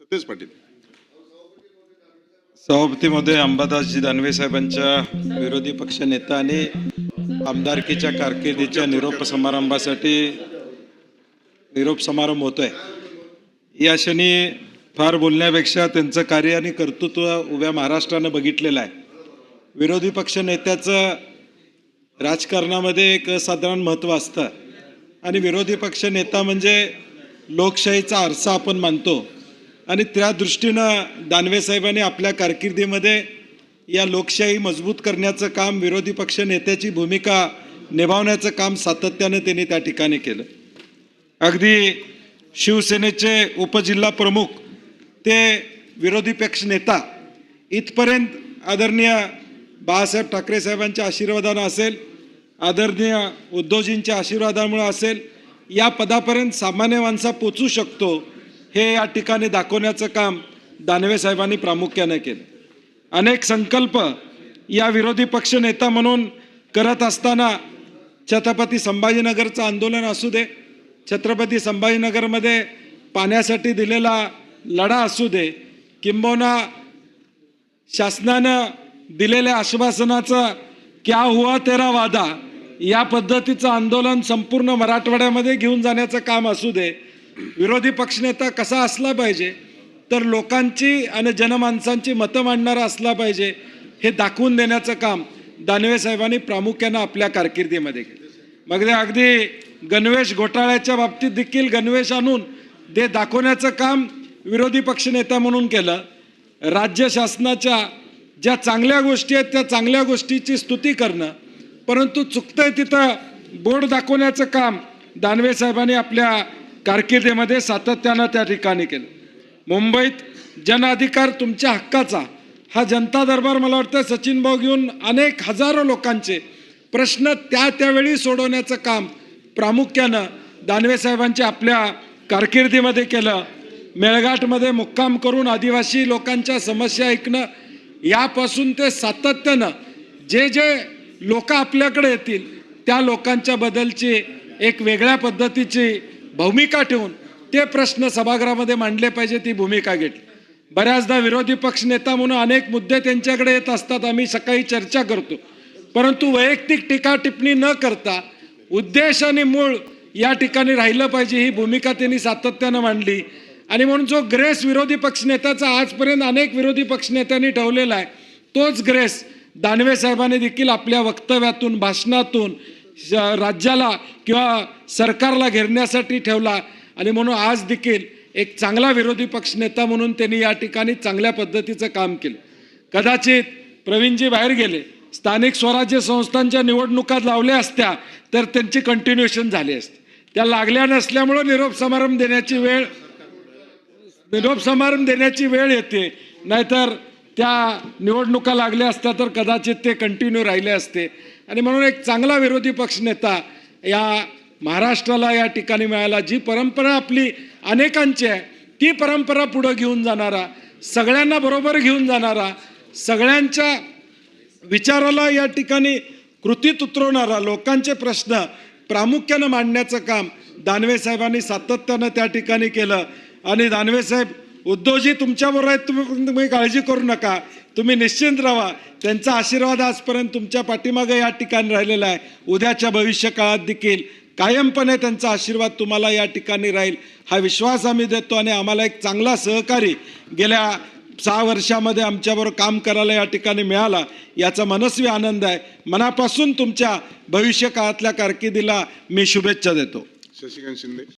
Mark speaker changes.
Speaker 1: सतीश पाटील.
Speaker 2: सभापतीमध्ये अंबादासजी दानवे साहेबांच्या विरोधी पक्ष नेता आणि आमदारकीच्या कारकिर्दीच्या निरोप समारंभासाठी निरोप समारंभ होतोय. या क्षणी फार बोलण्यापेक्षा त्यांचं कार्य आणि कर्तृत्व उभ्या महाराष्ट्रानं बघितलेलं आहे. विरोधी पक्ष नेत्याचं राजकारणामध्ये एक साधारण महत्त्व असतं. आणि विरोधी पक्ष नेता म्हणजे लोकशाहीचा आरसा आपण मानतो. आणि त्या दृष्टीनं दानवे साहेबांनी आपल्या कारकिर्दीमध्ये या लोकशाही मजबूत करण्याचं काम विरोधी पक्ष नेत्याची भूमिका निभावण्याचं काम सातत्यानं त्यांनी त्या ठिकाणी केलं. अगदी शिवसेनेचे उपजिल्हा प्रमुख ते विरोधी पक्ष नेता इथपर्यंत आदरणीय बाळासाहेब ठाकरे साहेबांच्या आशीर्वादानं असेल आदरणीय उद्धवजींच्या आशीर्वादामुळे असेल या पदापर्यंत सामान्य माणसा पोचू शकतो हे या ठिकाणी दाखवण्याचं काम दानवे साहेबांनी प्रामुख्याने केलं. अनेक संकल्प या विरोधी पक्ष नेता म्हणून करत असताना छत्रपती संभाजीनगरचं आंदोलन असू दे छत्रपती संभाजीनगरमध्ये पाण्यासाठी दिलेला लढा असू दे किंबहुना शासनानं दिलेल्या आश्वासनाचं क्या हुआ तेरा वादा या पद्धतीचं आंदोलन संपूर्ण मराठवाड्यामध्ये घेऊन जाण्याचं काम असू दे विरोधी पक्षनेता कसा असला पाहिजे तर लोकांची आणि जनमानसांची मतं मांडणारा असला पाहिजे हे दाखवून देण्याचं काम दानवे साहेबांनी प्रामुख्यानं आपल्या कारकिर्दीमध्ये केलं. मग ते अगदी गणवेश घोटाळ्याच्या बाबतीत देखील गणवेश आणून ते दाखवण्याचं काम विरोधी पक्षनेता म्हणून केलं. राज्य शासनाच्या ज्या चांगल्या गोष्टी आहेत त्या चांगल्या गोष्टीची स्तुती करणं परंतु चुकतंय तिथं बोर्ड दाखवण्याचं काम दानवे साहेबांनी आपल्या कारकिर्दीमध्ये सातत्यानं त्या ठिकाणी केलं. मुंबईत जन अधिकार तुमच्या हक्काचा. हा जनता दरबार मला वाटतं सचिन भाऊ घेऊन अनेक हजारो लोकांचे प्रश्न त्या त्यावेळी सोडवण्याचं काम प्रामुख्यानं दानवे साहेबांचे आपल्या कारकिर्दीमध्ये केलं. मेळघाटमध्ये मुक्काम करून आदिवासी लोकांच्या समस्या ऐकणं यापासून ते सातत्यानं जे जे लोक आपल्याकडे येतील त्या लोकांच्या बद्दलची एक वेगळ्या पद्धतीची भूमिका ठेवून ते प्रश्न सभागृहामध्ये मांडले पाहिजे ती भूमिका घेतली. बऱ्याचदा विरोधी पक्ष नेता म्हणून अनेक मुद्दे त्यांच्याकडे येत असतात आम्ही सकाळी चर्चा करतो. परंतु वैयक्तिक टीका टिप्पणी न करता उद्देश आणि मूळ या ठिकाणी राहिलं पाहिजे ही भूमिका त्यांनी सातत्यानं मांडली. आणि म्हणून जो ग्रेस विरोधी पक्षनेत्याचा आजपर्यंत अनेक विरोधी पक्षनेत्यांनी ठेवलेला आहे तोच ग्रेस दानवे साहेबांनी देखील आपल्या वक्तव्यातून भाषणातून राज्याला किंवा सरकारला घेरण्यासाठी ठेवला. आणि म्हणून आज देखील एक चांगला विरोधी पक्षनेता म्हणून त्यांनी या ठिकाणी चांगल्या पद्धतीचं काम केलं. कदाचित प्रवीणजी बाहेर गेले. स्थानिक स्वराज्य संस्थांच्या निवडणुका लावल्या असत्या तर त्यांची कंटिन्युएशन झाली असते. त्या लागल्या नसल्यामुळं निरोप समारंभ देण्याची वेळ निरोप समारंभ देण्याची वेळ येते. नाहीतर त्या निवडणुका लागल्या असत्या तर कदाचित ते कंटिन्यू राहिले असते. आणि म्हणून एक चांगला विरोधी पक्षनेता या महाराष्ट्राला या ठिकाणी मिळाला जी परंपरा आपली अनेकांची आहे ती परंपरा पुढं घेऊन जाणारा सगळ्यांना बरोबर घेऊन जाणारा सगळ्यांच्या विचाराला या ठिकाणी कृतीत उतरवणारा लोकांचे प्रश्न प्रामुख्यानं मांडण्याचं काम दानवे साहेबांनी सातत्यानं त्या ठिकाणी केलं. आणि दानवे साहेब उद्धवजी तुमच्याबरोबर आहेत तुम्ही तुम्ही काळजी करू नका. तुम्ही निश्चिंत राहा. त्यांचा आशीर्वाद आजपर्यंत तुमच्या पाठीमागे या ठिकाणी राहिलेला आहे. उद्याच्या भविष्य काळात देखील कायमपणे त्यांचा आशीर्वाद तुम्हाला या ठिकाणी राहील. हा विश्वास आम्ही देतो आणि आम्हाला एक चांगला सहकारी गेल्या सहा वर्षामध्ये आमच्याबरोबर काम करायला या ठिकाणी मिळाला. याचा मनस्वी आनंद आहे. मनापासून तुमच्या भविष्य काळातल्या कारकिर्दीला मी शुभेच्छा देतो.
Speaker 1: शशिकांत शिंदे.